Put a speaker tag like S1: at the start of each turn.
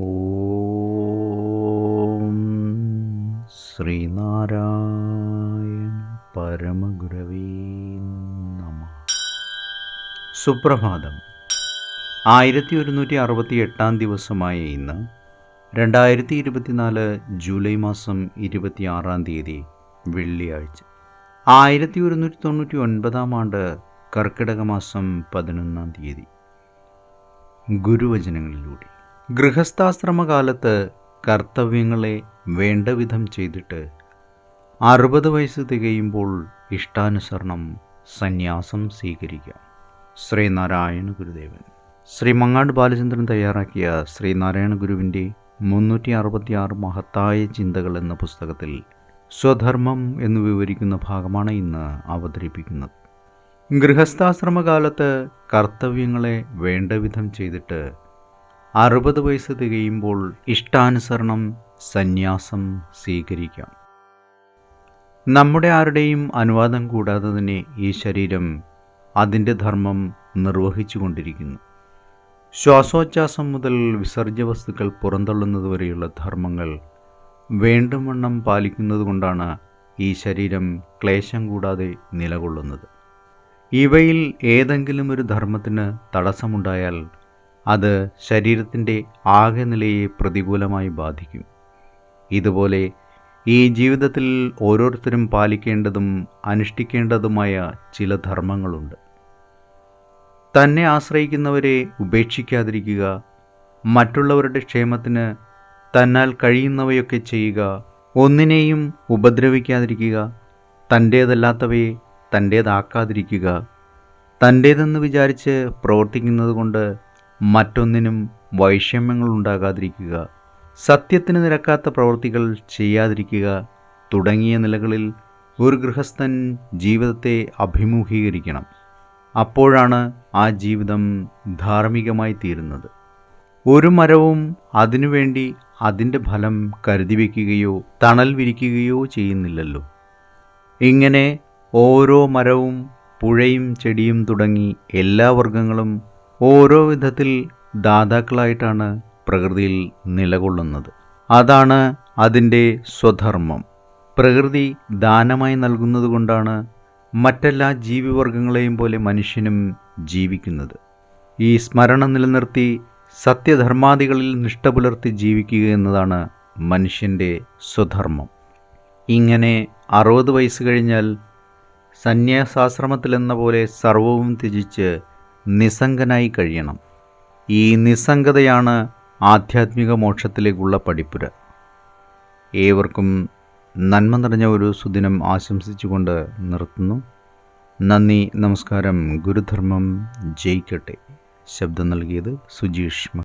S1: ഓം ശ്രീനാരായണ പരമഗുരവേ നമ. സുപ്രഭാതം. ആയിരത്തി ഒരുന്നൂറ്റി അറുപത്തി എട്ടാം ദിവസമായ ഇന്ന് രണ്ടായിരത്തി ഇരുപത്തിനാല് ജൂലൈ മാസം ഇരുപത്തിയാറാം തീയതി വെള്ളിയാഴ്ച. ആയിരത്തി ഒരുന്നൂറ്റി തൊണ്ണൂറ്റി ഒൻപതാം ആണ്ട് കർക്കിടക മാസം പതിനൊന്നാം തീയതി. ഗുരുവചനങ്ങളിലൂടെ. ഗൃഹസ്ഥാശ്രമകാലത്ത് കർത്തവ്യങ്ങളെ വേണ്ട വിധം ചെയ്തിട്ട് അറുപത് വയസ്സ് തികയുമ്പോൾ ഇഷ്ടാനുസരണം സന്യാസം സ്വീകരിക്കാം. ശ്രീനാരായണ ഗുരുദേവൻ. ശ്രീ മങ്ങാട് ബാലചന്ദ്രൻ തയ്യാറാക്കിയ ശ്രീനാരായണ ഗുരുവിന്റെ മുന്നൂറ്റി അറുപത്തിയാറ് മഹത്തായ ചിന്തകൾ എന്ന പുസ്തകത്തിൽ സ്വധർമ്മം എന്ന് വിവരിക്കുന്ന ഭാഗമാണ് ഇന്ന് അവതരിപ്പിക്കുന്നത്. ഗൃഹസ്ഥാശ്രമകാലത്ത് കർത്തവ്യങ്ങളെ വേണ്ടവിധം ചെയ്തിട്ട് അറുപത് വയസ്സ് തികയുമ്പോൾ ഇഷ്ടാനുസരണം സന്യാസം സ്വീകരിക്കാം. നമ്മുടെ ആരുടെയും അനുവാദം കൂടാതെ തന്നെ ഈ ശരീരം അതിന്റെ ധർമ്മം നിർവഹിച്ചു കൊണ്ടിരിക്കുന്നു ശ്വാസോച്ഛ്വാസം മുതൽ വിസർജ്യ വസ്തുക്കൾ പുറന്തള്ളുന്നത് വരെയുള്ള ധർമ്മങ്ങൾ വേണ്ടും വണ്ണം പാലിക്കുന്നത് കൊണ്ടാണ് ഈ ശരീരം ക്ലേശം കൂടാതെ നിലകൊള്ളുന്നത്. ഇവയിൽ ഏതെങ്കിലും ഒരു ധർമ്മത്തിന് തടസ്സമുണ്ടായാൽ അത് ശരീരത്തിന്റെ ആകെ നിലയെ പ്രതികൂലമായി ബാധിക്കും. ഇതുപോലെ ഈ ജീവിതത്തിൽ ഓരോരുത്തരും പാലിക്കേണ്ടതും അനുഷ്ഠിക്കേണ്ടതുമായ ചില ധർമ്മങ്ങളുണ്ട്. തന്നെ ആശ്രയിക്കുന്നവരെ ഉപേക്ഷിക്കാതിരിക്കുക മറ്റുള്ളവരുടെ ക്ഷേമത്തിന് തന്നാൽ കഴിയുന്നവയൊക്കെ ചെയ്യുക ഒന്നിനെയും ഉപദ്രവിക്കാതിരിക്കുക തന്റേതല്ലാത്തവയെ തന്റേതാക്കാതിരിക്കുക തന്റേതെന്ന് വിചാരിച്ച് പ്രവർത്തിക്കുന്നത് കൊണ്ട് മറ്റൊന്നിനും വൈഷമ്യങ്ങൾ ഉണ്ടാകാതിരിക്കുക സത്യത്തിന് നിരക്കാത്ത പ്രവൃത്തികൾ ചെയ്യാതിരിക്കുക തുടങ്ങിയ നിലകളിൽ ഒരു ഗൃഹസ്ഥൻ ജീവിതത്തെ അഭിമുഖീകരിക്കണം. അപ്പോഴാണ് ആ ജീവിതം ധാർമ്മികമായി തീരുന്നത്. ഒരു മരവും അതിനുവേണ്ടി അതിന്റെ ഫലം കരുതി വയ്ക്കുകയോ തണൽ വിരിക്കുകയോ ചെയ്യുന്നില്ലല്ലോ. ഇങ്ങനെ ഓരോ മരവും പുഴയും ചെടിയും തുടങ്ങി എല്ലാ വർഗങ്ങളും ഓരോ വിധത്തിൽ ദാതാക്കളായിട്ടാണ് പ്രകൃതിയിൽ നിലകൊള്ളുന്നത്. അതാണ് അതിന്റെ സ്വധർമ്മം. പ്രകൃതി ദാനമായി നൽകുന്നത് കൊണ്ടാണ് മറ്റെല്ലാ ജീവിവർഗങ്ങളെയും പോലെ മനുഷ്യനും ജീവിക്കുന്നത്. ഈ സ്മരണ നിലനിർത്തി സത്യധർമാദികളിൽ നിഷ്ഠ പുലർത്തി ജീവിക്കുക എന്നതാണ് മനുഷ്യന്റെ സ്വധർമ്മം. ഇങ്ങനെ അറുപത് വയസ്സ് കഴിഞ്ഞാൽ സന്യാസാശ്രമത്തിലെന്ന പോലെ സർവവും ത്യജിച്ച് നിസ്സംഗനായി കഴിയണം. ഈ നിസ്സംഗതയാണ് ആധ്യാത്മിക മോക്ഷത്തിലേക്കുള്ള പഠിപ്പുര. ഏവർക്കും നന്മ നിറഞ്ഞ ഒരു സുദിനം ആശംസിച്ചുകൊണ്ട് നിർത്തുന്നു. നന്ദി നമസ്കാരം ഗുരുധർമ്മം ജയിക്കട്ടെ. ശബ്ദം നൽകിയത് സുജീഷ്